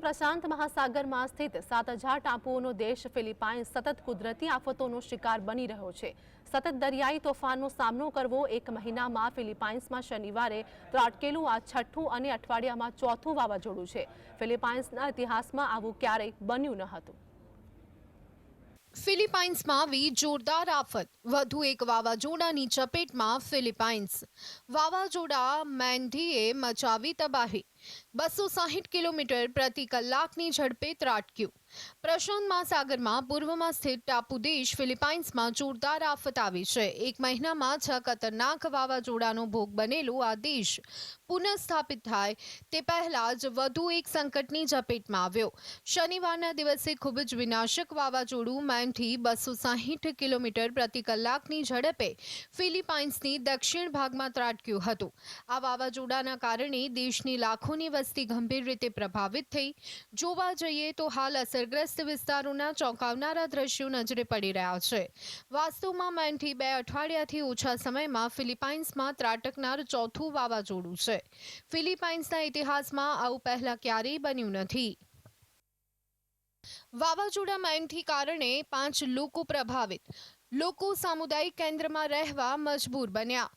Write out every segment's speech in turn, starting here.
પ્રશાંત મહાસાગરમાં સ્થિત સાત હજાર ટાપુઓનો દેશ ફિલિપાઇન્સ સતત કુદરતી આફતોનો શિકાર બની રહ્યો છે. સતત દરિયાઈ તોફાનનો સામનો કરવો એક મહિનામાં ફિલિપાઇન્સમાં શનિવારે ત્રાટકેલું આ છઠ્ઠું અને અઠવાડિયામાં ચોથું વાવાઝોડું છે. ફિલિપાઇન્સના ઇતિહાસમાં આવું ક્યારેય બન્યું ન હતું. ફિલિપાઇન્સમાં આવી જોરદાર આફત, વધુ એક વાવાઝોડાની ચપેટમાં ફિલિપાઇન્સ. વાવાઝોડા મેન્ધીએ મચાવી તબાહી બસો સાહીઠ કિલોમીટર પ્રતિ કલાકની ઝડપે ત્રાટક્યું. પ્રશાંત મહાસાગરમાં, પૂર્વમાં સ્થિત ટાપુ દેશ ફિલિપાઇન્સમાં જોરદાર આફત આવી છે. એક મહિનામાં છ ખતરનાક વાવાઝોડાનો ભોગ બનેલો આ દેશ પુનઃસ્થાપિત થાય તે પહેલા જ વધુ એક સંકટની ઝપેટમાં આવ્યો. શનિવારના દિવસે ખૂબ જ વિનાશક વાવાઝોડું મેનથી બસો સાહીઠ કિલોમીટર પ્રતિ કલાકની ઝડપે ફિલિપાઇન્સની દક્ષિણ ભાગમાં ત્રાટક્યું હતું. આ વાવાઝોડાના કારણે દેશની લાખોની વસ્તી ગંભીર રીતે પ્રભાવિત થઈ. જોવા જઈએ તો હાલ અસરગ્રસ્ત વિસ્તારોના ચોંકાવનારા દ્રશ્યો નજરે પડી રહ્યા છે. વાસ્તવમાં મેનથી બે અઠવાડિયાથી ઓછા સમયમાં ફિલિપાઇન્સમાં ત્રાટકનાર ચોથું વાવાઝોડું છે. ફિલિપાઇન્સના ઇતિહાસમાં આવું પહેલા ક્યારેય બન્યું નથી. વાવાઝોડા મેનથી કારણે પાંચ લોકો પ્રભાવિત. લોકો સામુદાયિક કેન્દ્રમાં રહેવા મજબૂર બન્યા.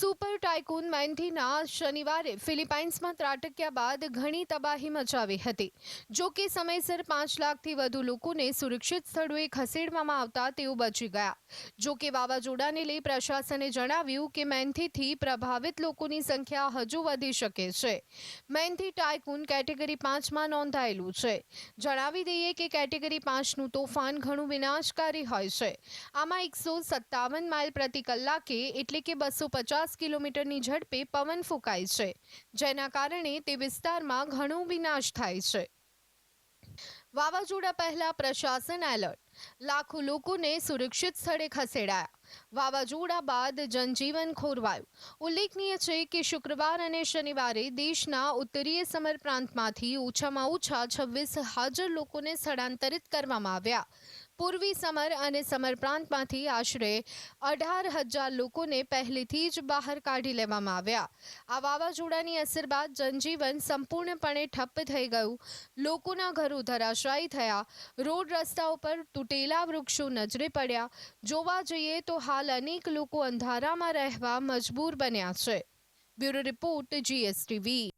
સુપર ટાઇકૂન મેન્થીના શનિવારે ફિલિપાઇન્સમાં ત્રાટક્યા બાદ ઘણી તબાહી મચાવી હતી. જો કે સમયસર પાંચ લાખથી વધુ લોકોને સુરક્ષિત સ્થળોએ ખસેડવામાં આવતા તેઓ બચી ગયા. જો કે વાવાઝોડાને લઈ પ્રશાસને જણાવ્યું કે મેન્થીથી પ્રભાવિત લોકોની સંખ્યા હજુ વધી શકે છે. મેન્થી ટાઇકૂન કેટેગરી પાંચમાં નોંધાયેલું છે. જણાવી દઈએ કે કેટેગરી પાંચનું તોફાન ઘણું વિનાશકારી હોય છે. આમાં એકસો સત્તાવન માઇલ પ્રતિ કલાકે, એટલે કે બસો પચાસ કિલોમીટરની ઝડપે પવન ફૂંકાય છે, જેના કારણે તે વિસ્તારમાં ઘણો વિનાશ થાય છે. વાવાઝોડા પહેલા પ્રશાસન એલર્ટ, લાખો લોકોને સુરક્ષિત સ્થળે ખસેડાયા. વાવાઝોડા બાદ જનજીવન ખોરવાયું. ઉલ્લેખનીય છે કે શુક્રવાર અને શનિવારે દેશના ઉત્તરીય સમર પ્રાંતમાંથી ઓછામાં ઓછા છવ્વીસ હાજર લોકોને સ્થળાંતરિત કરવામાં આવ્યા. પૂર્વી સમર અને સમર પ્રાંતમાંથી આશરે અઢાર હજાર લોકોને પહેલેથી જ બહાર કાઢી લેવામાં આવ્યા. આ વાવાઝોડાની અસર બાદ જનજીવન સંપૂર્ણપણે ઠપ્પ થઈ ગયું. લોકોના ઘરો ધરાશાયી થયા. રોડ રસ્તા ઉપર તૂટેલા વૃક્ષો નજરે પડ્યા. જોવા જઈએ તો હાલ અનેક લોકો અંધારામાં રહેવા મજબૂર બન્યા છે. Bureau report GSTV.